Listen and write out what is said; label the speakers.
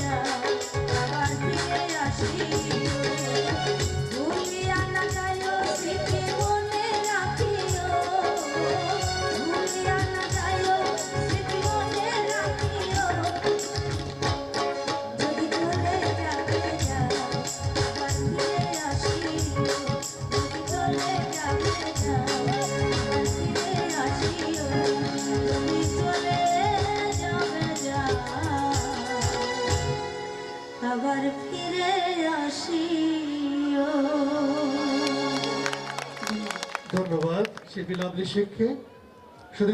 Speaker 1: যায়
Speaker 2: ধন্যবাদ শিল্পী লাভলি শেখকে। শুধু